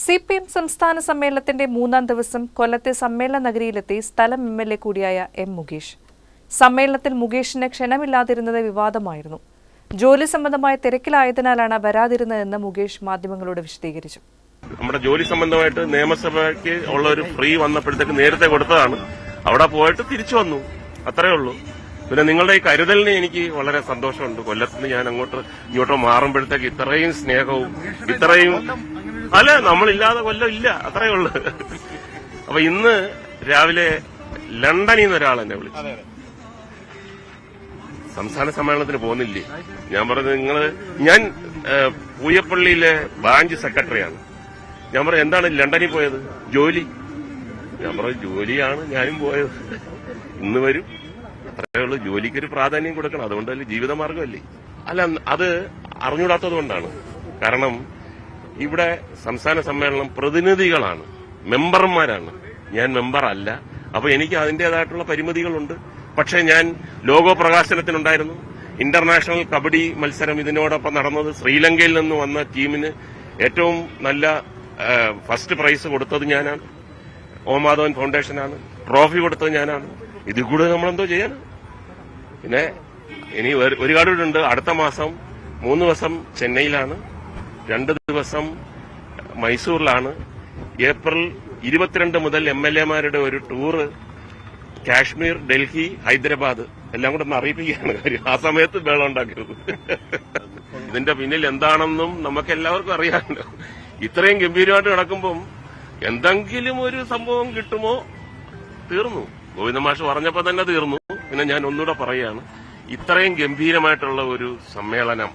C P M സംസ്ഥാന സമ്മേളനത്തിന്റെ മൂന്നാം ദിവസം കൊല്ലത്തെ സമ്മേളന നഗരിയിലെത്തി സ്ഥലം എം എൽ എ കൂടിയായ എം മുകേഷ്. സമ്മേളനത്തിൽ മുകേഷിന് ക്ഷണമില്ലാതിരുന്നത് വിവാദമായിരുന്നു. ജോലി സംബന്ധമായ തിരക്കിലായതിനാലാണ് വരാതിരുന്നതെന്ന് മുകേഷ് മാധ്യമങ്ങളോട് വിശദീകരിച്ചു. നമ്മുടെ ജോലി സംബന്ധമായിട്ട് നിയമസഭയ്ക്ക് ഉള്ള ഒരു ഫ്രീ വന്നപ്പോഴത്തേക്ക് നേരത്തെ കൊടുത്തതാണ്. അവിടെ പോയിട്ട് തിരിച്ചു വന്നു. അത്രേ ഉള്ളൂ. പിന്നെ നിങ്ങളുടെ ഈ കരുതലിന് എനിക്ക് വളരെ സന്തോഷമുണ്ട്. കൊല്ലത്തിന് ഞാൻ അങ്ങോട്ട് ഇങ്ങോട്ടോ മാറുമ്പോഴത്തേക്ക് ഇത്രയും സ്നേഹവും ഇത്രയും അല്ല നമ്മളില്ലാതെ കൊല്ലം ഇല്ല. അത്രേ ഉള്ളൂ. അപ്പൊ ഇന്ന് രാവിലെ ലണ്ടനിൽ നിന്ന് ഒരാൾ എന്നെ വിളിച്ചു സംസ്ഥാന സമ്മേളനത്തിന് പോകുന്നില്ലേ? ഞാൻ പറഞ്ഞു നിങ്ങൾ ഞാൻ പൂയപ്പള്ളിയിലെ ബ്രാഞ്ച് സെക്രട്ടറിയാണ്. ഞാൻ പറഞ്ഞു എന്താണ് ലണ്ടനിൽ പോയത്? ജോലി. ഞാൻ പറഞ്ഞു ജോലിയാണ് ഞാനും പോയത്. ഇന്ന് വരും. അത്രയേ ഉള്ളൂ. ജോലിക്കൊരു പ്രാധാന്യം കൊടുക്കണം. അതുകൊണ്ടല്ലേ ജീവിതമാർഗമല്ലേ അല്ല അത് അറിഞ്ഞൂടാത്തത് കൊണ്ടാണ്. കാരണം ഇവിടെ സംസ്ഥാന സമ്മേളനം പ്രതിനിധികളാണ്. മെമ്പർമാരാണ്. ഞാൻ മെമ്പർ അല്ല അപ്പൊ എനിക്ക് അതിന്റേതായിട്ടുള്ള പരിമിതികളുണ്ട്. പക്ഷേ ഞാൻ ലോഗോ പ്രകാശനത്തിനുണ്ടായിരുന്നു. ഇന്റർനാഷണൽ കബഡി മത്സരം ഇതിനോടൊപ്പം നടന്നത്. ശ്രീലങ്കയിൽ നിന്ന് വന്ന ടീമിന് ഏറ്റവും നല്ല ഫസ്റ്റ് പ്രൈസ് കൊടുത്തത് ഞാനാണ്. ഓമാധവൻ ഫൗണ്ടേഷനാണ്. ട്രോഫി കൊടുത്തത് ഞാനാണ്. ഇതിൽ കൂടുതൽ നമ്മളെന്തോ ചെയ്യാൻ പിന്നെ ഇനി ഒരു- ഒരുപാട് ഉണ്ട്. അടുത്ത മാസം മൂന്ന് ദിവസം ചെന്നൈയിലാണ്. രണ്ട് ദിവസം മൈസൂരിലാണ്. ഏപ്രിൽ ഇരുപത്തിരണ്ട് മുതൽ എം എൽ എമാരുടെ ഒരു ടൂറ് കാശ്മീർ ഡൽഹി ഹൈദരാബാദ് എല്ലാം കൂടെ ഒന്ന് അറിയിപ്പിക്കുകയാണ് കാര്യം. ആ സമയത്ത് വേള ഉണ്ടാക്കരുത്. ഇതിന്റെ പിന്നിൽ എന്താണെന്നും നമുക്ക് എല്ലാവർക്കും അറിയാമല്ലോ. ഇത്രയും ഗംഭീരമായിട്ട് നടക്കുമ്പം എന്തെങ്കിലും ഒരു സംഭവം കിട്ടുമോ? തീർന്നു. ഗോവിന്ദ മാഷ് പറഞ്ഞപ്പോ തന്നെ തീർന്നു. പിന്നെ ഞാൻ ഒന്നുകൂടെ പറയുകയാണ്. ഇത്രയും ഗംഭീരമായിട്ടുള്ള ഒരു സമ്മേളനം